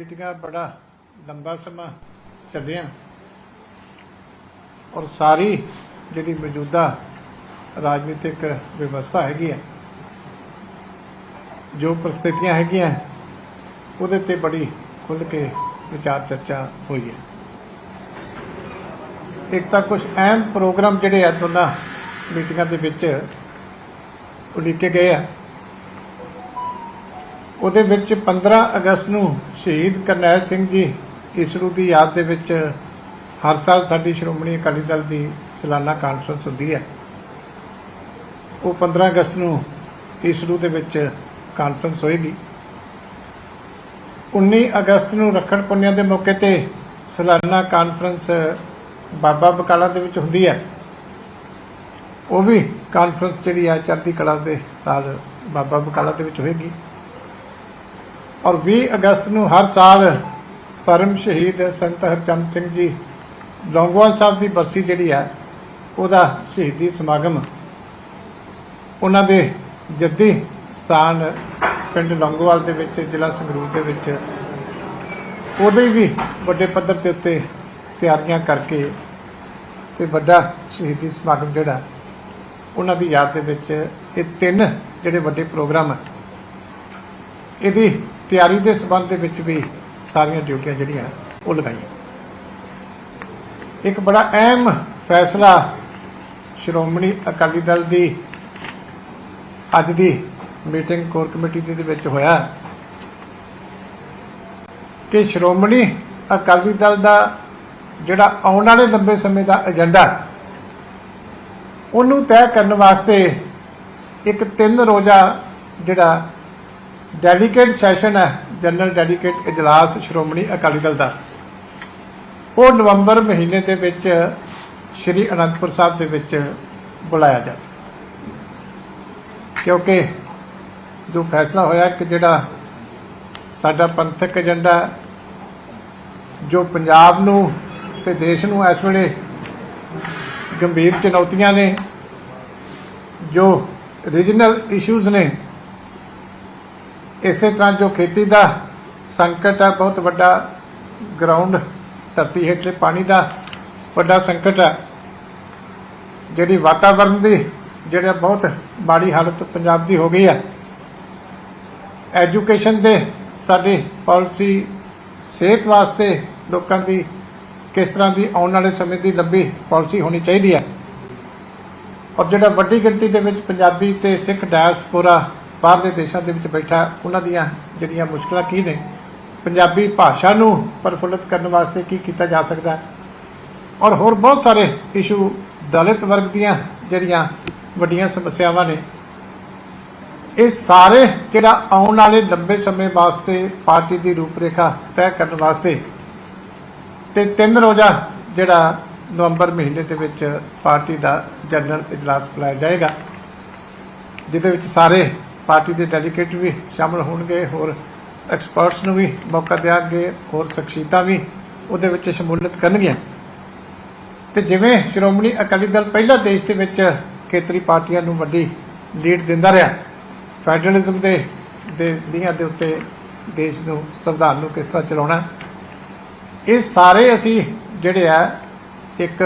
ਮੀਟਿੰਗਾਂ ਬੜਾ ਲੰਬਾ ਸਮਾਂ ਚੱਲੀਆਂ ਔਰ ਸਾਰੀ ਜਿਹੜੀ ਮੌਜੂਦਾ ਰਾਜਨੀਤਿਕ ਵਿਵਸਥਾ ਹੈਗੀ ਹੈ ਜੋ ਪ੍ਰਸਥਿਤੀਆਂ ਹੈਗੀਆਂ, ਉਹਦੇ ਤੇ ਬੜੀ ਖੁੱਲ੍ਹ ਕੇ ਵਿਚਾਰ ਚਰਚਾ ਹੋਈ ਹੈ। ਇੱਕ ਤਾਂ ਕੁਝ ਅਹਿਮ ਪ੍ਰੋਗਰਾਮ ਜਿਹੜੇ ਆ ਦੋਨਾਂ ਮੀਟਿੰਗਾਂ ਦੇ ਵਿੱਚ ਉਲੀਕੇ ਗਏ ਆ। ਉਹਦੇ ਵਿੱਚ 15 ਅਗਸਤ ਨੂੰ ਸ਼ਹੀਦ ਕਰਨੈਲ ਸਿੰਘ ਜੀ ਈਸਰੂ ਦੀ ਯਾਦ ਦੇ ਵਿੱਚ ਹਰ ਸਾਲ ਸਾਡੀ ਸ਼੍ਰੋਮਣੀ ਅਕਾਲੀ ਦਲ ਦੀ ਸਾਲਾਨਾ ਕਾਨਫਰੰਸ ਹੁੰਦੀ ਹੈ। ਉਹ 15 ਅਗਸਤ ਨੂੰ ਈਸਰੂ ਦੇ ਵਿੱਚ ਕਾਨਫਰੰਸ ਹੋਏਗੀ। 19 ਅਗਸਤ ਨੂੰ ਰੱਖੜ ਪੁੰਨਿਆ ਦੇ ਮੌਕੇ ਤੇ ਸਾਲਾਨਾ ਕਾਨਫਰੰਸ ਬਾਬਾ ਬਕਾਲਾ ਦੇ ਵਿੱਚ ਹੁੰਦੀ ਹੈ। ਉਹ ਵੀ ਕਾਨਫਰੰਸ ਜਿਹੜੀ ਆ ਚੜ੍ਹਦੀ ਕਲਾ ਦੇ ਨਾਲ ਬਾਬਾ ਬਕਾਲਾ ਦੇ ਵਿੱਚ ਹੋਏਗੀ। ਔਰ 20 ਅਗਸਤ ਨੂੰ ਹਰ ਸਾਲ ਪਰਮ ਸ਼ਹੀਦ ਸੰਤ ਹਰਚੰਦ ਸਿੰਘ ਜੀ ਲੌਂਗੋਵਾਲ ਸਾਹਿਬ ਦੀ ਬਰਸੀ ਜਿਹੜੀ ਹੈ, ਉਹਦਾ ਸ਼ਹੀਦੀ ਸਮਾਗਮ ਉਹਨਾਂ ਦੇ ਜੱਦੀ ਸਥਾਨ ਪਿੰਡ ਲੌਂਗੋਵਾਲ ਦੇ ਵਿੱਚ, ਜ਼ਿਲ੍ਹਾ ਸੰਗਰੂਰ ਦੇ ਵਿੱਚ ਉਹਦੇ ਵੀ ਵੱਡੇ ਪੱਧਰ ਤੇ ਉੱਤੇ ਤਿਆਰੀਆਂ ਕਰਕੇ ਤੇ ਵੱਡਾ ਸ਼ਹੀਦੀ ਸਮਾਗਮ ਜਿਹੜਾ, ਉਹਨਾਂ ਦੀ ਯਾਦ ਦੇ ਵਿੱਚ ਇਹ ਤਿੰਨ ਜਿਹੜੇ ਵੱਡੇ ਪ੍ਰੋਗਰਾਮ ਇਹਦੀ ਤਿਆਰੀ ਦੇ ਸਬੰਧ ਦੇ ਵਿੱਚ ਵੀ ਸਾਰੀਆਂ ਡਿਊਟੀਆਂ ਜਿਹੜੀਆਂ, ਉਹ ਲਗਾਈਆਂ। ਇੱਕ ਬੜਾ ਅਹਿਮ ਫੈਸਲਾ ਸ਼੍ਰੋਮਣੀ ਅਕਾਲੀ ਦਲ ਦੀ ਅੱਜ ਦੀ ਮੀਟਿੰਗ ਕੋਰ ਕਮੇਟੀ ਦੇ ਵਿੱਚ ਹੋਇਆ ਕਿ ਸ਼੍ਰੋਮਣੀ ਅਕਾਲੀ ਦਲ ਦਾ ਜਿਹੜਾ ਆਉਣ ਵਾਲੇ ਲੰਬੇ ਸਮੇਂ ਦਾ ਏਜੰਡਾ, ਉਹਨੂੰ ਤੈਅ ਕਰਨ ਵਾਸਤੇ ਇੱਕ ਤਿੰਨ ਰੋਜ਼ਾ ਜਿਹੜਾ ਡੈਲੀਕੇਟ ਸੈਸ਼ਨ ਹੈ ਜਨਰਲ ਡੈਲੀਕੇਟ ਇਜਲਾਸ ਸ਼੍ਰੋਮਣੀ ਅਕਾਲੀ ਦਲ ਦਾ। ਉਹ ਨਵੰਬਰ ਮਹੀਨੇ ਦੇ ਵਿੱਚ ਸ਼੍ਰੀ ਅਨੰਦਪੁਰ ਸਾਹਿਬ ਦੇ ਵਿੱਚ ਬੁਲਾਇਆ ਜਾ। ਕਿਉਂਕਿ ਜੋ ਫੈਸਲਾ ਹੋਇਆ ਕਿ ਜਿਹੜਾ ਸਾਡਾ ਪੰਥਕ ਏਜੰਡਾ ਜੋ ਪੰਜਾਬ ਨੂੰ ਤੇ ਦੇਸ਼ ਨੂੰ ਇਸ ਵੇਲੇ ਗੰਭੀਰ ਚੁਣੌਤੀਆਂ ਨੇ, ਜੋ ਰੀਜਨਲ ਇਸ਼ੂਜ਼ ਨੇ ਇਸੇ ਤਰ੍ਹਾਂ ਜੋ ਖੇਤੀ ਦਾ ਸੰਕਟ ਹੈ ਬਹੁਤ ਵੱਡਾ ਗਰਾਊਂਡ ਧਰਤੀ ਹੇਠਲੇ ਪਾਣੀ ਦਾ ਵੱਡਾ ਸੰਕਟ ਹੈ ਜਿਹੜੀ ਵਾਤਾਵਰਣ ਦੀ, ਜਿਹੜਾ ਬਹੁਤ ਮਾੜੀ ਹਾਲਤ ਪੰਜਾਬ ਦੀ ਹੋ ਗਈ ਹੈ ਐਜੂਕੇਸ਼ਨ ਦੇ ਸਾਡੀ ਪਾਲਿਸੀ ਸਿਹਤ ਵਾਸਤੇ ਲੋਕਾਂ ਦੀ ਕਿਸ ਤਰ੍ਹਾਂ ਦੀ ਆਉਣ ਵਾਲੇ ਸਮੇਂ ਦੀ ਲੰਬੀ ਪਾਲਿਸੀ ਹੋਣੀ ਚਾਹੀਦੀ ਹੈ ਔਰ ਜਿਹੜਾ ਵੱਡੀ ਗਿਣਤੀ ਦੇ ਵਿੱਚ ਪੰਜਾਬੀ ਤੇ ਸਿੱਖ ਡਾਇਸਪੋਰਾ ਬਾਹਰਲੇ ਦੇਸ਼ਾਂ ਦੇ ਵਿੱਚ ਬੈਠਾ, ਉਹਨਾਂ ਦੀਆਂ ਜਿਹੜੀਆਂ ਮੁਸ਼ਕਲਾਂ ਕੀ ਨੇ? ਪੰਜਾਬੀ ਭਾਸ਼ਾ ਨੂੰ ਪ੍ਰਫੁੱਲਤ ਕਰਨ ਵਾਸਤੇ ਕੀ ਕੀਤਾ ਜਾ ਸਕਦਾ? ਔਰ ਹੋਰ ਬਹੁਤ ਸਾਰੇ ਇਸ਼ੂ ਦਲਿਤ ਵਰਗ ਦੀਆਂ ਜਿਹੜੀਆਂ ਵੱਡੀਆਂ ਸਮੱਸਿਆਵਾਂ ਨੇ। ਇਹ ਸਾਰੇ ਜਿਹੜਾ ਆਉਣ ਵਾਲੇ ਲੰਬੇ ਸਮੇਂ ਵਾਸਤੇ ਪਾਰਟੀ ਦੀ ਰੂਪਰੇਖਾ ਤੈਅ ਕਰਨ ਵਾਸਤੇ ਤੇ ਤਿੰਨ ਰੋਜ਼ਾ ਜਿਹੜਾ ਨਵੰਬਰ ਮਹੀਨੇ ਦੇ ਵਿੱਚ ਪਾਰਟੀ ਦਾ ਜਨਰਲ ਇਜਲਾਸ ਬੁਲਾਇਆ ਜਾਏਗਾ, ਜਿਹਦੇ ਵਿੱਚ ਸਾਰੇ ਪਾਰਟੀ ਦੇ ਡੈਲੀਗੇਟ ਵੀ ਸ਼ਾਮਲ ਹੋਣਗੇ, ਹੋਰ ਐਕਸਪਰਟਸ ਨੂੰ ਵੀ ਮੌਕਾ ਦਿਆਂਗੇ, ਹੋਰ ਸ਼ਖਸੀਅਤਾਂ ਵੀ ਉਹਦੇ ਵਿੱਚ ਸ਼ਮੂਲੀਅਤ ਕਰਨਗੀਆਂ। ਤੇ ਜਿਵੇਂ ਸ਼੍ਰੋਮਣੀ ਅਕਾਲੀ ਦਲ ਪਹਿਲਾ ਦੇਸ਼ ਦੇ ਵਿੱਚ ਖੇਤਰੀ ਪਾਰਟੀਆਂ ਨੂੰ ਵੱਡੀ ਲੀਡ ਦਿੰਦਾ ਰਿਹਾ ਫੈਡਰਲਿਜ਼ਮ ਦੇ ਦੇ ਨੀਹਾਂ ਦੇ ਉੱਤੇ ਦੇਸ਼ ਨੂੰ ਸੰਵਿਧਾਨ ਨੂੰ ਕਿਸ ਤਰ੍ਹਾਂ ਚਲਾਉਣਾ, ਇਹ ਸਾਰੇ ਅਸੀਂ ਜਿਹੜੇ ਆ, ਇੱਕ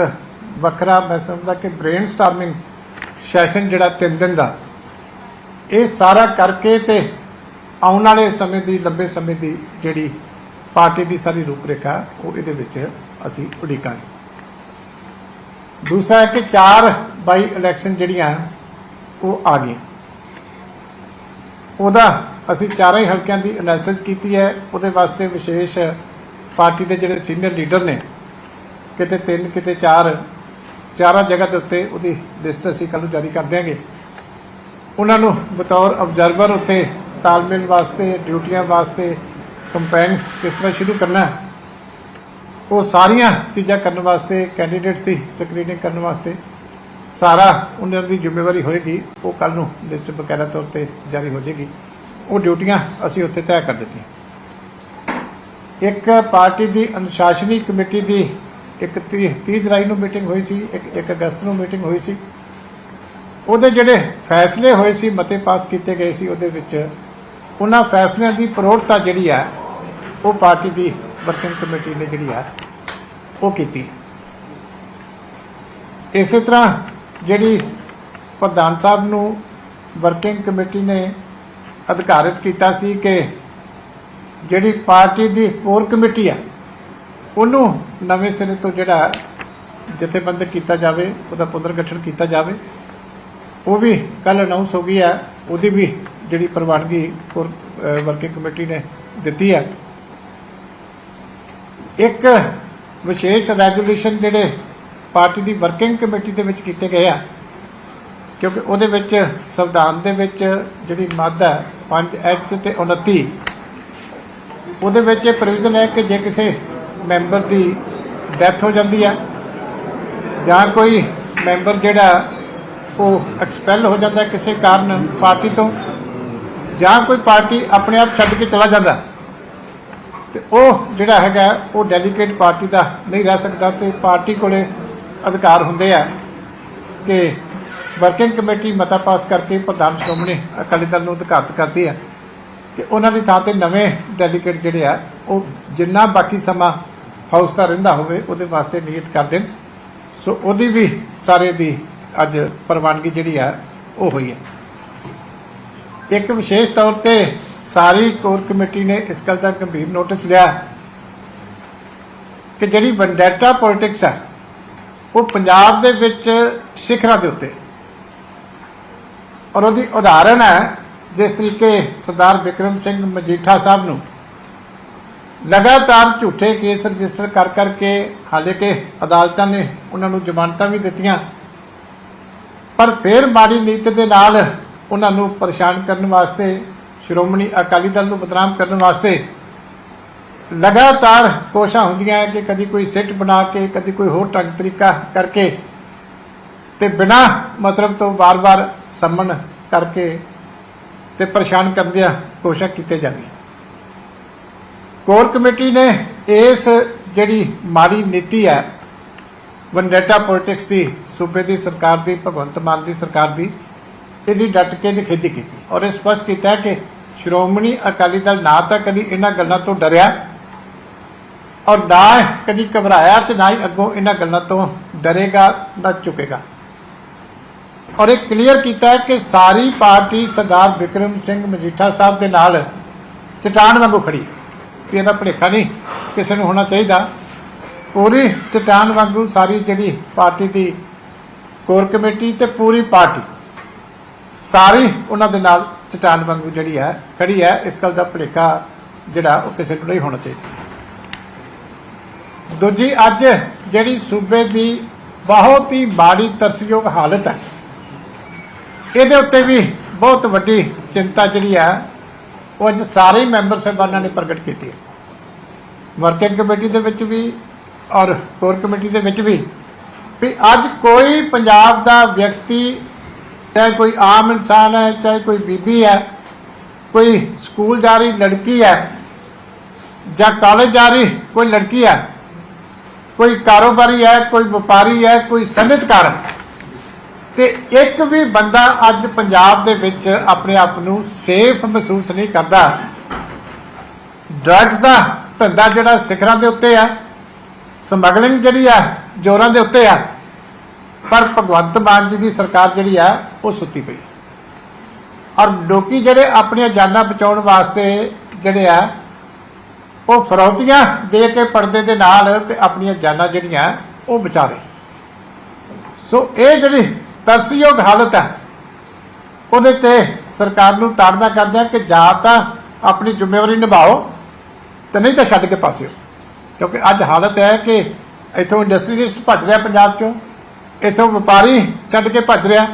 ਵੱਖਰਾ ਮੈਂ ਸਮਝਦਾ ਕਿ ਬ੍ਰੇਨ ਸਟਾਰਮਿੰਗ ਸੈਸ਼ਨ ਜਿਹੜਾ ਤਿੰਨ ਦਿਨ ਦਾ ਇਹ ਸਾਰਾ ਕਰਕੇ ਤੇ ਆਉਣ ਵਾਲੇ ਸਮੇਂ ਦੀ, ਲੰਬੇ ਸਮੇਂ ਦੀ ਜਿਹੜੀ ਪਾਰਟੀ ਦੀ ਸਾਰੀ ਰੂਪਰੇਖਾ, ਉਹ ਇਹਦੇ ਵਿੱਚ ਅਸੀਂ ਉਡੀਕਾਂਗੇ। ਦੂਸਰਾ ਹੈ ਕਿ ਚਾਰ ਬਾਈ ਇਲੈਕਸ਼ਨ ਜਿਹੜੀਆਂ, ਉਹ ਆ ਗਈਆਂ। ਉਹਦਾ ਅਸੀਂ ਚਾਰਾਂ ਹੀ ਹਲਕਿਆਂ ਦੀ ਐਨਾਲਿਸਿਸ ਕੀਤੀ ਹੈ। ਉਹਦੇ ਵਾਸਤੇ ਵਿਸ਼ੇਸ਼ ਪਾਰਟੀ ਦੇ ਜਿਹੜੇ ਸੀਨੀਅਰ ਲੀਡਰ ਨੇ, ਕਿਤੇ ਤਿੰਨ, ਕਿਤੇ ਚਾਰ, ਚਾਰਾਂ ਜਗ੍ਹਾ ਦੇ ਉੱਤੇ ਉਹਦੀ ਲਿਸਟ ਅਸੀਂ ਕੱਲ੍ਹ ਨੂੰ ਜਾਰੀ ਕਰ ਦਿਆਂਗੇ। ਉਹਨਾਂ ਨੂੰ ਬਤੌਰ ਆਬਜ਼ਰਵਰ ਉੱਥੇ ਤਾਲਮੇਲ ਵਾਸਤੇ, ਡਿਊਟੀਆਂ ਵਾਸਤੇ ਕੰਪੇਨ ਕਿਸ ਤਰ੍ਹਾਂ ਸ਼ੁਰੂ ਕਰਨਾ ਉਹ ਸਾਰੀਆਂ ਚੀਜ਼ਾਂ ਕਰਨ ਵਾਸਤੇ ਕੈਂਡੀਡੇਟਸ ਦੀ ਸਕਰੀਨਿੰਗ ਕਰਨ ਵਾਸਤੇ ਸਾਰਾ ਉਹਨਾਂ ਦੀ ਜ਼ਿੰਮੇਵਾਰੀ ਹੋਏਗੀ, ਉਹ ਕੱਲ ਨੂੰ ਲਿਸਟ ਬਕਾਇਦਾ ਤੌਰ ਤੇ ਜਾਰੀ ਹੋ ਜਾਏਗੀ। ਉਹ ਡਿਊਟੀਆਂ ਅਸੀਂ ਉੱਥੇ ਤੈਅ ਕਰ ਦਿੱਤੀਆਂ। ਇੱਕ ਪਾਰਟੀ ਦੀ ਅਨੁਸ਼ਾਸਨੀ ਕਮੇਟੀ ਦੀ ਇੱਕ 30 30 ਜੁਲਾਈ ਨੂੰ ਮੀਟਿੰਗ ਹੋਈ ਸੀ, ਇੱਕ 1 ਅਗਸਤ ਨੂੰ ਮੀਟਿੰਗ ਹੋਈ ਸੀ। ਉਹਦੇ ਜਿਹੜੇ ਫੈਸਲੇ ਹੋਏ ਸੀ, ਮਤੇ ਪਾਸ ਕੀਤੇ ਗਏ ਸੀ, ਉਹਦੇ ਵਿੱਚ ਉਹਨਾਂ ਫੈਸਲਿਆਂ ਦੀ ਪ੍ਰੋੜਤਾ ਜਿਹੜੀ ਹੈ ਉਹ ਪਾਰਟੀ ਦੀ ਵਰਕਿੰਗ ਕਮੇਟੀ ਨੇ ਜਿਹੜੀ ਆ, ਉਹ ਕੀਤੀ। ਇਸੇ ਤਰ੍ਹਾਂ ਜਿਹੜੀ ਪ੍ਰਧਾਨ ਸਾਹਿਬ ਨੂੰ ਵਰਕਿੰਗ ਕਮੇਟੀ ਨੇ ਅਧਿਕਾਰਿਤ ਕੀਤਾ ਸੀ ਕਿ ਜਿਹੜੀ ਪਾਰਟੀ ਦੀ ਕੋਰ ਕਮੇਟੀ ਆ, ਉਹਨੂੰ ਨਵੇਂ ਸਿਰੇ ਤੋਂ ਜਿਹੜਾ ਜਥੇਬੰਦ ਕੀਤਾ ਜਾਵੇ, ਉਹਦਾ ਪੁਨਰਗਠਨ ਕੀਤਾ ਜਾਵੇ। ਉਹ ਵੀ ਕੱਲ ਅਨਾਉਂਸ ਹੋ ਗਈ ਹੈ, ਉਹਦੀ ਵੀ ਜਿਹੜੀ ਪ੍ਰਵਾਨਗੀ ਵਰਕਿੰਗ ਕਮੇਟੀ ਨੇ ਦਿੱਤੀ ਹੈ। ਇੱਕ ਵਿਸ਼ੇਸ਼ ਰੈਜੂਲੇਸ਼ਨ ਜਿਹੜੇ ਪਾਰਟੀ ਦੀ ਵਰਕਿੰਗ ਕਮੇਟੀ ਦੇ ਵਿੱਚ ਕੀਤੇ ਗਏ ਆ, ਕਿਉਂਕਿ ਉਹਦੇ ਵਿੱਚ ਸੰਵਿਧਾਨ ਦੇ ਵਿੱਚ ਜਿਹੜੀ ਮੱਦ ਹੈ 5 ਐਚ ਤੇ 29 ਉਹਦੇ ਵਿੱਚ ਇਹ ਪ੍ਰੋਵੀਜ਼ਨ ਹੈ ਕਿ ਜੇ ਕਿਸੇ ਮੈਂਬਰ ਦੀ ਡੈਥ ਹੋ ਜਾਂਦੀ ਹੈ ਜਾਂ ਕੋਈ ਮੈਂਬਰ ਜਿਹੜਾ ਉਹ ਐਕਸਪੈਲ ਹੋ ਜਾਂਦਾ ਕਿਸੇ ਕਾਰਨ ਪਾਰਟੀ ਤੋਂ ਜਾਂ ਕੋਈ ਪਾਰਟੀ ਆਪਣੇ ਆਪ ਛੱਡ ਕੇ ਚਲਾ ਜਾਂਦਾ। ਤੇ ਉਹ ਜਿਹੜਾ ਹੈਗਾ, ਉਹ ਡੈਲੀਗੇਟ ਪਾਰਟੀ ਦਾ ਨਹੀਂ ਰਹਿ ਸਕਦਾ ਤੇ ਪਾਰਟੀ ਕੋਲੇ ਅਧਿਕਾਰ ਹੁੰਦੇ ਆ ਕਿ ਵਰਕਿੰਗ ਕਮੇਟੀ ਮਤਾ ਪਾਸ ਕਰਕੇ ਪ੍ਰਧਾਨ ਸ਼੍ਰੋਮਣੀ ਅਕਾਲੀ ਦਲ ਨੂੰ ਅਧਿਕਾਰਤ ਕਰਦੀ ਹੈ ਕਿ ਉਹਨਾਂ ਦੀ ਥਾਂ ਤੇ ਨਵੇਂ ਡੈਲੀਗੇਟ ਜਿਹੜੇ ਆ, ਉਹ ਜਿੰਨਾ ਬਾਕੀ ਸਮਾਂ ਹਾਊਸ ਦਾ ਰਹਿੰਦਾ ਹੋਵੇ, ਉਹਦੇ ਵਾਸਤੇ ਨਿਯਤ ਕਰ ਦੇਣ। ਸੋ ਉਹਦੀ ਵੀ ਸਾਰੇ ਦੀ ਅੱਜ ਪ੍ਰਵਾਨਗੀ ਜਿਹੜੀ ਆ, ਉਹ ਹੋਈ ਹੈ। ਇੱਕ ਵਿਸ਼ੇਸ਼ ਤੌਰ ਤੇ ਸਾਰੀ ਕੋਰ ਕਮੇਟੀ ਨੇ ਇਸ ਗੱਲ ਦਾ ਗੰਭੀਰ ਨੋਟਿਸ ਲਿਆ ਕਿ ਜਿਹੜੀ ਵੈਂਡੈਟਾ ਪੋਲਿਟਿਕਸ ਹੈ ਉਹ ਪੰਜਾਬ ਦੇ ਵਿੱਚ ਸਿਖਰਾਂ ਦੇ ਉੱਤੇ। ਔਰ ਉਹਦੀ ਉਦਾਹਰਣ ਹੈ, ਜਿਸ ਤਰੀਕੇ ਸਰਦਾਰ ਵਿਕਰਮ ਸਿੰਘ ਮਜੀਠਾ ਸਾਹਿਬ ਨੂੰ ਲਗਾਤਾਰ ਝੂਠੇ ਕੇਸ ਰਜਿਸਟਰ ਕਰ ਕਰਕੇ ਹਾਲੇ ਕਿ ਅਦਾਲਤਾਂ ਨੇ ਉਹਨਾਂ ਨੂੰ ਜ਼ਮਾਨਤਾਂ ਵੀ ਦਿੱਤੀਆਂ ਪਰ ਫਿਰ ਮਾੜੀ ਨੀਤ ਦੇ ਨਾਲ ਉਹਨਾਂ ਨੂੰ ਪਰੇਸ਼ਾਨ ਕਰਨ ਵਾਸਤੇ, ਸ਼੍ਰੋਮਣੀ ਅਕਾਲੀ ਦਲ ਨੂੰ ਬਦਨਾਮ ਕਰਨ ਵਾਸਤੇ ਲਗਾਤਾਰ ਕੋਸ਼ਾਂ ਹੁੰਦੀਆਂ ਹੈ ਕਿ ਕਦੀ ਕੋਈ ਸਿੱਟ ਬਣਾ ਕੇ, ਕਦੀ ਕੋਈ ਹੋਰ ਢੰਗ ਤਰੀਕਾ ਕਰਕੇ ਤੇ ਬਿਨਾ ਮਤਲਬ ਤੋਂ ਵਾਰ-ਵਾਰ ਸੰਮਨ ਕਰਕੇ ਤੇ ਪਰੇਸ਼ਾਨ ਕਰਨ ਦੀਆਂ ਕੋਸ਼ਿਸ਼ ਕੀਤੇ ਜਾਂਦੀਆਂ। ਕੋਰ ਕਮੇਟੀ ਨੇ ਇਸ ਜਿਹੜੀ ਮਾੜੀ ਨੀਤੀ ਹੈ ਵਨਡੇਟਾ ਪੋਲਿਟਿਕਸ ਦੀ, ਸੂਬੇ ਦੀ ਸਰਕਾਰ ਦੀ, ਭਗਵੰਤ ਮਾਨ ਦੀ ਸਰਕਾਰ ਦੀ, ਇਹਦੀ ਡਟ ਕੇ ਨਿਖੇਧੀ ਕੀਤੀ। ਔਰ ਇਹ ਸਪਸ਼ਟ ਕੀਤਾ ਕਿ ਸ਼੍ਰੋਮਣੀ ਅਕਾਲੀ ਦਲ ਨਾ ਤਾਂ ਕਦੀ ਇਹਨਾਂ ਗੱਲਾਂ ਤੋਂ ਡਰਿਆ ਔਰ ਨਾ ਕਦੀ ਘਬਰਾਇਆ ਤੇ ਨਾ ਹੀ ਅੱਗੋਂ ਇਹਨਾਂ ਗੱਲਾਂ ਤੋਂ ਡਰੇਗਾ, ਨਾ ਝੁਕੇਗਾ ਔਰ ਇਹ ਕਲੀਅਰ ਕੀਤਾ ਹੈ ਕਿ ਸਾਰੀ ਪਾਰਟੀ ਸਰਦਾਰ ਵਿਕਰਮ ਸਿੰਘ ਮਜੀਠਾ ਸਾਹਿਬ ਦੇ ਨਾਲ ਚਟਾਨ ਵਾਂਗੂ ਖੜੀ ਹੈ। ਵੀ ਇਹਦਾ ਭੁਲੇਖਾ ਨਹੀਂ, ਕਿਸੇ ਨੂੰ ਹੋਣਾ ਚਾਹੀਦਾ। ਪੂਰੀ ਚਟਾਨ ਵਾਂਗੂ ਸਾਰੀ ਜਿਹੜੀ ਪਾਰਟੀ ਦੀ ਕੋਰ ਕਮੇਟੀ ਤੇ ਪੂਰੀ ਪਾਰਟੀ, ਸਾਰੀ ਉਹਨਾਂ ਦੇ ਨਾਲ ਚਟਾਨ ਵਾਂਗੂ ਜਿਹੜੀ ਹੈ, ਖੜੀ ਹੈ, ਇਸ ਗੱਲ ਦਾ ਭੁਲੇਖਾ ਜਿਹੜਾ ਉਹ ਕਿਸੇ ਨੂੰ ਨਹੀਂ ਹੋਣਾ ਚਾਹੀਦਾ। ਦੂਜੀ, ਅੱਜ ਜਿਹੜੀ ਸੂਬੇ ਦੀ ਬਹੁਤ ਹੀ ਮਾੜੀ ਤਰਸਯੋਗ ਹਾਲਤ ਹੈ, ਇਹਦੇ ਉੱਤੇ ਵੀ ਬਹੁਤ ਵੱਡੀ ਚਿੰਤਾ ਜਿਹੜੀ ਹੈ, ਉਹ ਅੱਜ ਸਾਰੇ ਮੈਂਬਰ ਸਾਹਿਬਾਨਾਂ ਨੇ ਪ੍ਰਗਟ ਕੀਤੀ ਹੈ। ਵਰਕਿੰਗ ਕਮੇਟੀ ਦੇ ਵਿੱਚ ਵੀ ਔਰ ਕੋਰ ਕਮੇਟੀ ਦੇ ਵਿੱਚ ਵੀ ਵੀ ਅੱਜ ਕੋਈ ਪੰਜਾਬ ਦਾ ਵਿਅਕਤੀ, ਚਾਹੇ ਕੋਈ ਆਮ ਇਨਸਾਨ ਹੈ, ਚਾਹੇ ਕੋਈ ਬੀਬੀ ਹੈ, ਕੋਈ ਸਕੂਲ ਜਾ ਰਹੀ ਲੜਕੀ ਹੈ, ਜਾਂ ਕਾਲਜ ਜਾ ਰਹੀ ਕੋਈ ਲੜਕੀ ਹੈ, ਕੋਈ ਕਾਰੋਬਾਰੀ ਹੈ, ਕੋਈ ਵਪਾਰੀ ਹੈ, ਕੋਈ ਸਨਅਤਕਾਰ ਹੈ, ਤੇ ਇੱਕ ਵੀ ਬੰਦਾ ਅੱਜ ਪੰਜਾਬ ਦੇ ਵਿੱਚ ਆਪਣੇ ਆਪ ਨੂੰ ਸੇਫ ਮਹਿਸੂਸ ਨਹੀਂ ਕਰਦਾ। ਡਰੱਗਸ ਦਾ ਧੰਦਾ ਜਿਹੜਾ ਸਿਖਰਾਂ ਦੇ ਉੱਤੇ ਹੈ ਸਮਗਲਿੰਗ ਜਿਹੜੀ ਆ, ਜੋਰਾਂ ਦੇ ਉੱਤੇ ਆ, ਪਰ ਭਗਵੰਤ ਮਾਨ ਜੀ ਦੀ ਸਰਕਾਰ ਜਿਹੜੀ ਆ, ਉਹ ਸੁੱਤੀ ਪਈ। ਔਰ ਲੋਕੀ ਜਿਹੜੇ ਆਪਣੀਆਂ ਜਾਨਾਂ ਬਚਾਉਣ ਵਾਸਤੇ ਜਿਹੜੇ ਆ, ਉਹ ਫਰੌਤੀਆਂ ਦੇ ਕੇ ਪਰਦੇ ਦੇ ਨਾਲ ਤੇ ਆਪਣੀਆਂ ਜਾਨਾਂ ਜਿਹੜੀਆਂ, ਉਹ ਬਚਾ ਰਹੇ। ਸੋ ਇਹ ਜਿਹੜੀ ਤਰਸਯੋਗ ਹਾਲਤ ਹੈ ਉਹਦੇ ਤੇ ਸਰਕਾਰ ਨੂੰ ਤਾੜਨਾ ਕਰਦੇ ਆ ਕਿ ਜਾਂ ਤਾਂ ਆਪਣੀ ਜ਼ਿੰਮੇਵਾਰੀ ਨਿਭਾਓ ਤੇ ਨਹੀਂ ਤਾਂ ਛੱਡ ਕੇ ਪਾਸਿਓ ਕਿਉਂਕਿ ਅੱਜ ਹਾਲਤ ਹੈ ਕਿ ਇੱਥੋਂ ਇੰਡਸਟਰੀਲਿਸਟ ਭੱਜ ਰਿਹਾ ਪੰਜਾਬ ਚੋਂ, ਇੱਥੋਂ ਵਪਾਰੀ ਛੱਡ ਕੇ ਭੱਜ ਰਿਹਾ।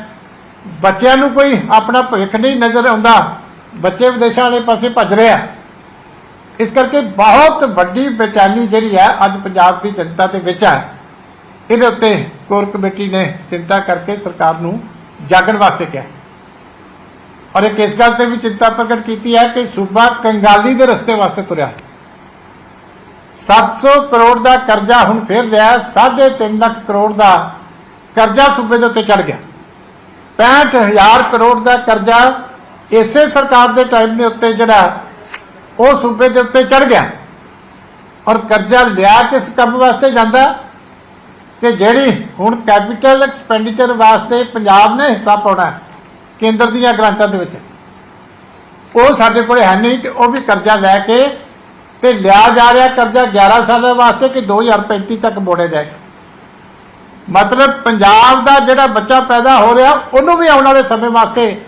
ਬੱਚਿਆਂ ਨੂੰ ਕੋਈ ਆਪਣਾ ਭਵਿੱਖ ਨਹੀਂ ਨਜ਼ਰ ਆਉਂਦਾ। ਬੱਚੇ ਵਿਦੇਸ਼ਾਂ ਵਾਲੇ ਪਾਸੇ ਭੱਜ ਰਿਹਾ ਇਸ ਕਰਕੇ ਬਹੁਤ ਵੱਡੀ ਬੇਚੈਨੀ ਜਿਹੜੀ ਹੈ ਅੱਜ ਪੰਜਾਬ ਦੀ ਜਨਤਾ ਦੇ ਵਿੱਚ ਹੈ। ਇਹਦੇ ਉੱਤੇ ਕੋਰ ਕਮੇਟੀ ਨੇ ਚਿੰਤਾ ਕਰਕੇ ਸਰਕਾਰ ਨੂੰ ਜਾਗਣ ਵਾਸਤੇ ਕਿਹਾ। ਔਰ ਇੱਕ ਇਸ ਗੱਲ ਤੇ ਵੀ ਚਿੰਤਾ ਪ੍ਰਗਟ ਕੀਤੀ ਹੈ ਕਿ ਸੂਬਾ ਕੰਗਾਲੀ ਦੇ ਰਸਤੇ ਵਾਸਤੇ ਤੁਰਿਆ। ਹੈ 700 ਕਰੋੜ ਦਾ ਕਰਜ਼ਾ ਹੁਣ ਫਿਰ ਲਿਆ 3.5 ਲੱਖ ਕਰੋੜ ਦਾ ਕਰਜ਼ਾ ਸੂਬੇ ਦੇ ਉੱਤੇ ਚੜ ਗਿਆ। 65000 ਕਰੋੜ ਦਾ ਕਰਜ਼ਾ ਇਸੇ ਸਰਕਾਰ ਦੇ ਟਾਈਮ ਦੇ ਉੱਤੇ ਜਿਹੜਾ ਉਹ ਸੂਬੇ ਦੇ ਉੱਤੇ ਚੜ ਗਿਆ। ਔਰ ਕਰਜ਼ਾ ਲਿਆ ਕਿਸ ਕੰਮ ਵਾਸਤੇ ਜਾਂਦਾ? ਕਿ ਜਿਹੜੀ ਹੁਣ ਕੈਪੀਟਲ ਐਕਸਪੈਂਡੀਚਰ ਵਾਸਤੇ ਪੰਜਾਬ ਨੇ ਹਿੱਸਾ ਪਾਉਣਾ ਕੇਂਦਰ ਦੀਆਂ ਗ੍ਰਾਂਟਾਂ ਦੇ ਵਿੱਚ। ਉਹ ਸਾਡੇ ਕੋਲ ਹੈ ਨਹੀਂ ਤੇ ਉਹ ਵੀ ਕਰਜ਼ਾ ਲੈ ਕੇ ਤੇ ਲਿਆ ਜਾ ਰਿਹਾ ਕਰਜ਼ਾ 11 ਸਾਲਾਂ ਵਾਸਤੇ ਕਿ 2035 ਤੱਕ ਮੋੜਿਆ ਜਾਏ। ਮਤਲਬ ਪੰਜਾਬ ਦਾ ਜਿਹੜਾ ਬੱਚਾ ਪੈਦਾ ਹੋ ਰਿਹਾ, ਉਹਨੂੰ ਵੀ ਆਉਣ ਵਾਲੇ ਸਮੇਂ ਵਾਸਤੇ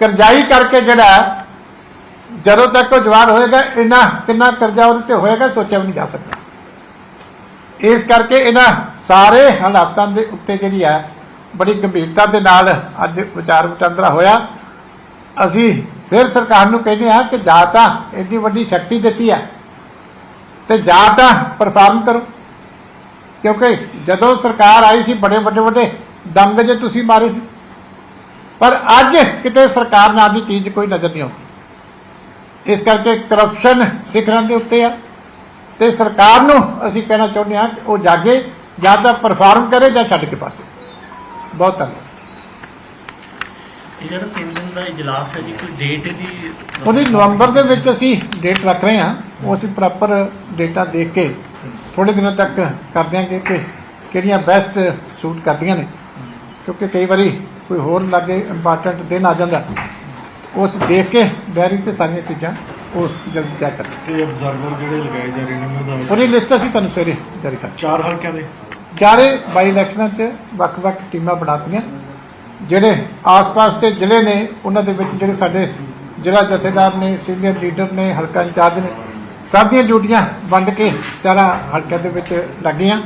ਕਰਜ਼ਾਈ ਕਰਕੇ ਜਿਹੜਾ ਜਦੋਂ ਤੱਕ ਉਹ ਜਵਾਨ ਹੋਏਗਾ, ਇੰਨਾ ਕਿੰਨਾ ਕਰਜ਼ਾ ਉਹਦੇ ਤੇ ਹੋਏਗਾ ਸੋਚਿਆ ਵੀ ਨਹੀਂ ਜਾ ਸਕਦਾ। ਇਸ ਕਰਕੇ ਇਹਨਾਂ ਸਾਰੇ ਹਾਲਾਤਾਂ ਦੇ ਉੱਤੇ ਜਿਹੜੀ ਹੈ, ਬੜੀ ਗੰਭੀਰਤਾ ਦੇ ਨਾਲ ਅੱਜ ਵਿਚਾਰ ਵਟਾਂਦਰਾ ਹੋਇਆ। ਅਸੀਂ ਫਿਰ ਸਰਕਾਰ ਨੂੰ ਕਹਿੰਦੇ ਹਾਂ ਕਿ ਜਾਂ ਤਾਂ ਇੰਨੀ ਵੱਡੀ ਸ਼ਕਤੀ ਦਿੱਤੀ ਹੈ ਤੇ ਜਾਂ ਤਾਂ ਪਰਫਾਰਮ ਕਰੋ। ਕਿਉਂਕਿ ਜਦੋਂ ਸਰਕਾਰ ਆਈ ਸੀ, ਬੜੇ ਵੱਡੇ ਵੱਡੇ ਦੰਗ ਜੇ ਤੁਸੀਂ ਮਾਰੇ ਸੀ। ਪਰ ਅੱਜ ਕਿਤੇ ਸਰਕਾਰ ਨਾਂ ਦੀ ਚੀਜ਼ ਕੋਈ ਨਜ਼ਰ ਨਹੀਂ ਆਉਂਦੀ। ਇਸ ਕਰਕੇ ਕਰਪਸ਼ਨ ਸਿਖਰਾਂ ਦੇ ਉੱਤੇ ਆ। ਤੇ ਸਰਕਾਰ ਨੂੰ ਅਸੀਂ ਕਹਿਣਾ ਚਾਹੁੰਦੇ ਹਾਂ ਕਿ ਉਹ ਜਾਗੇ, ਜਾਂ ਤਾਂ ਪਰਫਾਰਮ ਕਰੇ ਜਾਂ ਛੱਡ ਕੇ ਪਾਸੇ। ਬਹੁਤ ਧੰਨਵਾਦ। ਇਹ ਜਿਹੜਾ ਤਿੰਨ ਦਿਨ ਦਾ ਇਜਲਾਸ ਹੈ ਜੀ ਕੋਈ ਡੇਟ ਦੀ ਉਹਦੀ ਨਵੰਬਰ ਦੇ ਵਿੱਚ ਅਸੀਂ ਡੇਟ ਰੱਖ ਰਹੇ ਹਾਂ। ਉਹ ਅਸੀਂ ਪ੍ਰੋਪਰ ਡੇਟਾ ਦੇਖ ਕੇ ਥੋੜੇ ਦਿਨਾਂ ਤੱਕ ਕਰ ਦਿਆਂਗੇ ਕਿ ਕਿਹੜੀਆਂ ਬੈਸਟ ਸੂਟ ਕਰਦੀਆਂ ਨੇ। ਕਿਉਂਕਿ ਕਈ ਵਾਰੀ ਕੋਈ ਹੋਰ ਲਾਗੇ ਇੰਪੋਰਟੈਂਟ ਦਿਨ ਆ ਜਾਂਦਾ। ਉਸ ਦੇਖ ਕੇ ਡੈਰੀ ਤੇ ਸਾਰੀਆਂ ਚੀਜ਼ਾਂ ਉਹ ਜਲਦੀ ਤਿਆਰ ਕਰ ਤੇ ਅਬਜ਼ਰਵਰ ਜਿਹੜੇ ਲਗਾਏ ਜਾ ਰਹੇ ਨੇ ਉਹਨਾਂ ਦਾ ਉਹਦੀ ਲਿਸਟ ਅਸੀਂ ਤੁਹਾਨੂੰ ਸਵੇਰੇ ਜਾਰੀ ਕਰ ਚਾਰ ਹਲਕਿਆਂ ਦੇ? ਚਾਰੇ ਬਾਈ ਇਲੈਕਸ਼ਨਾਂ 'ਚ ਵੱਖ-ਵੱਖ ਟੀਮਾਂ ਬਣਾਤੀਆਂ। ਜਿਹੜੇ ਆਸ-ਪਾਸ ਦੇ ਜ਼ਿਲ੍ਹੇ ਨੇ, ਉਹਨਾਂ ਦੇ ਵਿੱਚ ਜਿਹੜੇ ਸਾਡੇ ਜ਼ਿਲ੍ਹਾ ਜਥੇਦਾਰ ਨੇ, ਸੀਨੀਅਰ ਲੀਡਰ ਨੇ, ਹਲਕਾ ਇੰਚਾਰਜ ਨੇ, ਸਭ ਦੀਆਂ ਡਿਊਟੀਆਂ ਵੰਡ ਕੇ ਚਾਰਾ ਹਲਕਿਆਂ ਦੇ ਵਿੱਚ ਲੱਗੀਆਂ।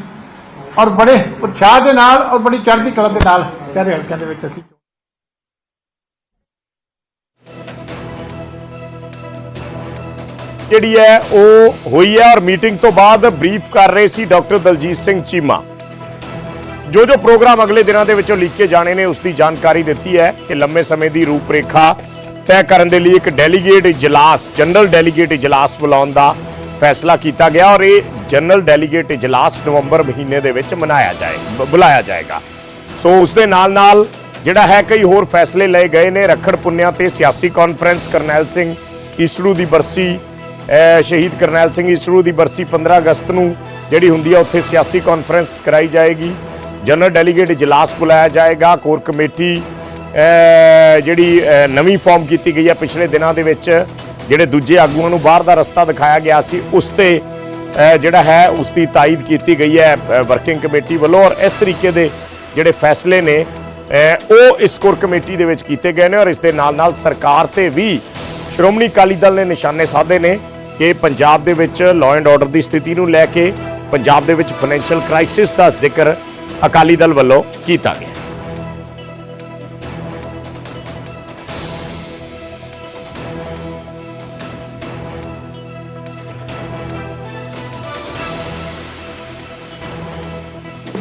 ਔਰ ਬੜੇ ਉਤਸ਼ਾਹ ਦੇ ਨਾਲ ਔਰ ਬੜੀ ਚੜ੍ਹਦੀ ਕਲਾ ਦੇ ਨਾਲ ਚਾਰੇ ਹਲਕਿਆਂ ਦੇ ਵਿੱਚ ਅਸੀਂ ਜਿਹੜੀ ਹੈ, ਉਹ ਹੋਈ ਹੈ ਔਰ ਮੀਟਿੰਗ ਤੋਂ ਬਾਅਦ ਬਰੀਫ ਕਰ ਰਹੇ ਸੀ ਡਾਕਟਰ ਦਲਜੀਤ ਸਿੰਘ ਚੀਮਾ। ਜੋ ਜੋ ਪ੍ਰੋਗਰਾਮ ਅਗਲੇ ਦਿਨਾਂ ਦੇ ਵਿੱਚੋਂ ਲੀਕੇ ਜਾਣੇ ਨੇ ਉਸ ਦੀ ਜਾਣਕਾਰੀ ਦਿੱਤੀ ਹੈ ਕਿ ਲੰਮੇ ਸਮੇਂ ਦੀ ਰੂਪਰੇਖਾ ਤੈਅ ਕਰਨ ਦੇ ਲਈ ਇੱਕ ਡੈਲੀਗੇਟ ਇਜਲਾਸ, ਜਨਰਲ ਡੈਲੀਗੇਟ ਇਜਲਾਸ ਬੁਲਾਉਣ ਦਾ ਫੈਸਲਾ ਕੀਤਾ ਗਿਆ ਔਰ ਇਹ ਜਨਰਲ ਡੈਲੀਗੇਟ ਇਜਲਾਸ ਨਵੰਬਰ ਮਹੀਨੇ ਦੇ ਵਿੱਚ ਮਨਾਇਆ ਜਾਏ, ਬ- ਬੁਲਾਇਆ ਜਾਏਗਾ। ਸੋ ਉਸ ਦੇ ਨਾਲ ਨਾਲ ਜਿਹੜਾ ਹੈ ਕਈ ਹੋਰ ਫੈਸਲੇ ਲਏ ਗਏ ਨੇ, ਰੱਖੜ ਪੁੰਨਿਆ ਤੇ ਸਿਆਸੀ ਕਾਨਫਰੰਸ, ਕਰਨੈਲ ਸਿੰਘ ਈਸੜੂ ਦੀ ਬਰਸੀ ਸ਼ਹੀਦ ਕਰਨੈਲ ਸਿੰਘ ਈਸੜੂ ਦੀ ਬਰਸੀ 15 ਅਗਸਤ ਨੂੰ ਜਿਹੜੀ ਹੁੰਦੀ ਹੈ ਉੱਥੇ ਸਿਆਸੀ ਕਾਨਫਰੰਸ ਕਰਾਈ ਜਾਏਗੀ। ਜਨਰਲ ਡੈਲੀਗੇਟ ਇਜਲਾਸ ਬੁਲਾਇਆ ਜਾਏਗਾ। ਕੋਰ ਕਮੇਟੀ ਜਿਹੜੀ ਨਵੀਂ ਫਾਰਮ ਕੀਤੀ ਗਈ ਹੈ ਪਿਛਲੇ ਦਿਨਾਂ ਦੇ ਵਿੱਚ, ਜਿਹੜੇ ਦੂਜੇ ਆਗੂਆਂ ਨੂੰ ਬਾਹਰ ਦਾ ਰਸਤਾ ਦਿਖਾਇਆ ਗਿਆ ਸੀ, ਉਸ ਤੇ ਜਿਹੜਾ ਹੈ, ਉਸ ਦੀ ਤਾਇਦ ਕੀਤੀ ਗਈ ਹੈ ਵਰਕਿੰਗ ਕਮੇਟੀ ਵੱਲੋਂ ਔਰ ਇਸ ਤਰੀਕੇ ਦੇ ਜਿਹੜੇ ਫੈਸਲੇ ਨੇ ਉਹ ਇਸ ਕੋਰ ਕਮੇਟੀ ਦੇ ਵਿੱਚ ਕੀਤੇ ਗਏ ਨੇ ਔਰ ਇਸ ਦੇ ਨਾਲ ਨਾਲ ਸਰਕਾਰ ਤੇ ਵੀ ਸ਼੍ਰੋਮਣੀ ਅਕਾਲੀ ਦਲ ਨੇ ਨਿਸ਼ਾਨੇ ਸਾਧੇ ਨੇ ਕਿ ਪੰਜਾਬ ਦੇ ਵਿੱਚ ਲਾਅ ਐਂਡ ਆਰਡਰ ਦੀ ਸਥਿਤੀ ਨੂੰ ਲੈ ਕੇ, ਪੰਜਾਬ ਦੇ ਵਿੱਚ ਫਾਈਨੈਂਸ਼ੀਅਲ ਕ੍ਰਾਈਸਿਸ ਦਾ ਜ਼ਿਕਰ ਅਕਾਲੀ ਦਲ ਵੱਲੋਂ ਕੀਤਾ ਗਿਆ।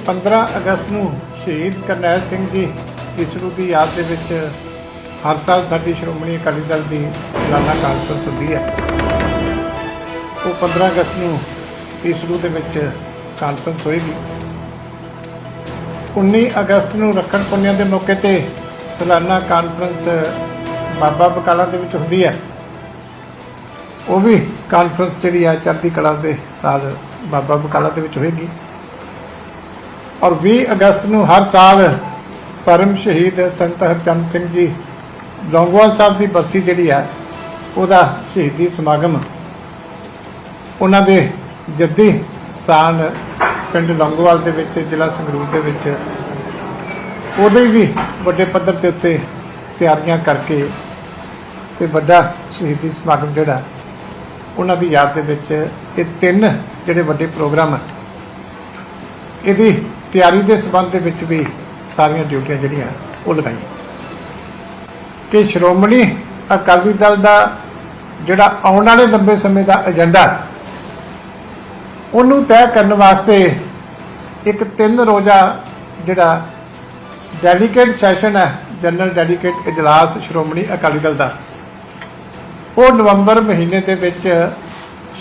ਪੰਦਰਾਂ ਅਗਸਤ ਨੂੰ ਸ਼ਹੀਦ ਕਰਨੈਲ ਸਿੰਘ ਜੀ ਇਸਰੂ ਦੀ ਯਾਦ ਦੇ ਵਿੱਚ ਹਰ ਸਾਲ ਸਾਡੀ ਸ਼੍ਰੋਮਣੀ ਅਕਾਲੀ ਦਲ ਦੀ ਸਾਲਾਨਾ ਕਾਨਫਰੰਸ ਹੁੰਦੀ ਹੈ। ਉਹ 15 ਅਗਸਤ ਨੂੰ ਇਸਰੂ ਦੇ ਵਿੱਚ ਕਾਨਫਰੰਸ ਹੋਏਗੀ। 19 ਅਗਸਤ ਨੂੰ ਰੱਖਣ ਪੁੰਨਿਆ ਦੇ ਮੌਕੇ ਤੇ ਸਾਲਾਨਾ ਕਾਨਫਰੰਸ ਬਾਬਾ ਬਕਾਲਾ ਦੇ ਵਿੱਚ ਹੁੰਦੀ ਹੈ। ਉਹ ਵੀ ਕਾਨਫਰੰਸ ਜਿਹੜੀ ਹੈ ਚੜ੍ਹਦੀ ਕਲਾ ਦੇ ਨਾਲ ਬਾਬਾ ਬਕਾਲਾ ਦੇ ਵਿੱਚ ਹੋਏਗੀ। ਔਰ 20 ਅਗਸਤ ਨੂੰ ਹਰ ਸਾਲ ਪਰਮ ਸ਼ਹੀਦ ਸੰਤ ਹਰਚੰਦ ਸਿੰਘ ਜੀ ਲੌਂਗੋਵਾਲ ਸਾਹਿਬ ਦੀ ਬਰਸੀ ਜਿਹੜੀ ਹੈ ਉਹਦਾ ਸ਼ਹੀਦੀ ਸਮਾਗਮ, ਉਹਨਾਂ ਦੇ ਜੱਦੀ ਸਥਾਨ ਪਿੰਡ ਲੌਂਗੋਵਾਲ ਦੇ ਵਿੱਚ, ਜ਼ਿਲ੍ਹਾ ਸੰਗਰੂਰ ਦੇ ਵਿੱਚ, ਉਹਦੇ ਵੀ ਵੱਡੇ ਪੱਧਰ ਤੇ ਉੱਤੇ ਤਿਆਰੀਆਂ ਕਰਕੇ ਤੇ ਵੱਡਾ ਸ਼ਹੀਦੀ ਸਮਾਗਮ ਜਿਹੜਾ, ਉਹਨਾਂ ਦੀ ਯਾਦ ਦੇ ਵਿੱਚ ਇਹ ਤਿੰਨ ਜਿਹੜੇ ਵੱਡੇ ਪ੍ਰੋਗਰਾਮ ਇਹਦੀ ਤਿਆਰੀ ਦੇ ਸਬੰਧ ਦੇ ਵਿੱਚ ਵੀ ਸਾਰੀਆਂ ਡਿਊਟੀਆਂ ਜਿਹੜੀਆਂ, ਉਹ ਲਗਾਈਆਂ। ਕਿ ਸ਼੍ਰੋਮਣੀ ਅਕਾਲੀ ਦਲ ਦਾ ਜਿਹੜਾ ਆਉਣ ਵਾਲੇ ਲੰਬੇ ਸਮੇਂ ਦਾ ਏਜੰਡਾ ਉਹਨੂੰ ਤੈਅ ਕਰਨ ਵਾਸਤੇ ਇੱਕ ਤਿੰਨ ਰੋਜ਼ਾ ਜਿਹੜਾ ਡੈਲੀਕੇਟ ਸੈਸ਼ਨ ਹੈ, ਜਨਰਲ ਡੈਲੀਕੇਟ ਇਜਲਾਸ ਸ਼੍ਰੋਮਣੀ ਅਕਾਲੀ ਦਲ ਦਾ। ਉਹ ਨਵੰਬਰ ਮਹੀਨੇ ਦੇ ਵਿੱਚ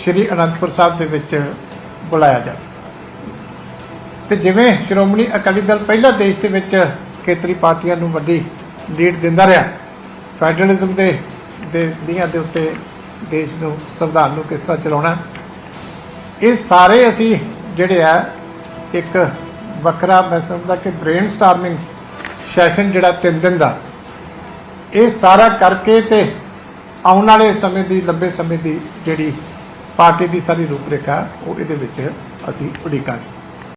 ਸ਼੍ਰੀ ਅਨੰਦਪੁਰ ਸਾਹਿਬ ਦੇ ਵਿੱਚ ਬੁਲਾਇਆ ਜਾ ਤੇ ਜਿਵੇਂ ਸ਼੍ਰੋਮਣੀ ਅਕਾਲੀ ਦਲ ਪਹਿਲਾਂ ਦੇਸ਼ ਦੇ ਵਿੱਚ ਖੇਤਰੀ ਪਾਰਟੀਆਂ ਨੂੰ ਵੱਡੀ ਲੀਡ ਦਿੰਦਾ ਰਿਹਾ, ਫੈਡਰਲਿਜ਼ਮ ਦੇ ਦੇ, ਦੀਆਂ ਦੇ ਉੱਤੇ ਦੇਸ਼ ਨੂੰ, ਸੰਵਿਧਾਨ ਨੂੰ ਕਿਸ ਤਰ੍ਹਾਂ ਚਲਾਉਣਾ ਇਹ ਸਾਰੇ ਅਸੀਂ ਜਿਹੜੇ ਆ, ਇੱਕ ਵੱਖਰਾ ਮੈਂ ਸਮਝਦਾ ਕਿ ਬ੍ਰੇਨਸਟਾਰਮਿੰਗ ਸੈਸ਼ਨ ਜਿਹੜਾ 3 ਦਿਨ ਦਾ, ਇਹ ਸਾਰਾ ਕਰਕੇ ਤੇ ਆਉਣ ਵਾਲੇ ਸਮੇਂ ਦੀ, ਲੰਬੇ ਸਮੇਂ ਦੀ ਜਿਹੜੀ ਪਾਰਟੀ ਦੀ ਸਾਰੀ ਰੂਪਰੇਖਾ, ਉਹ ਇਹਦੇ ਵਿੱਚ ਅਸੀਂ ਉਡੀਕਾਂਗੇ।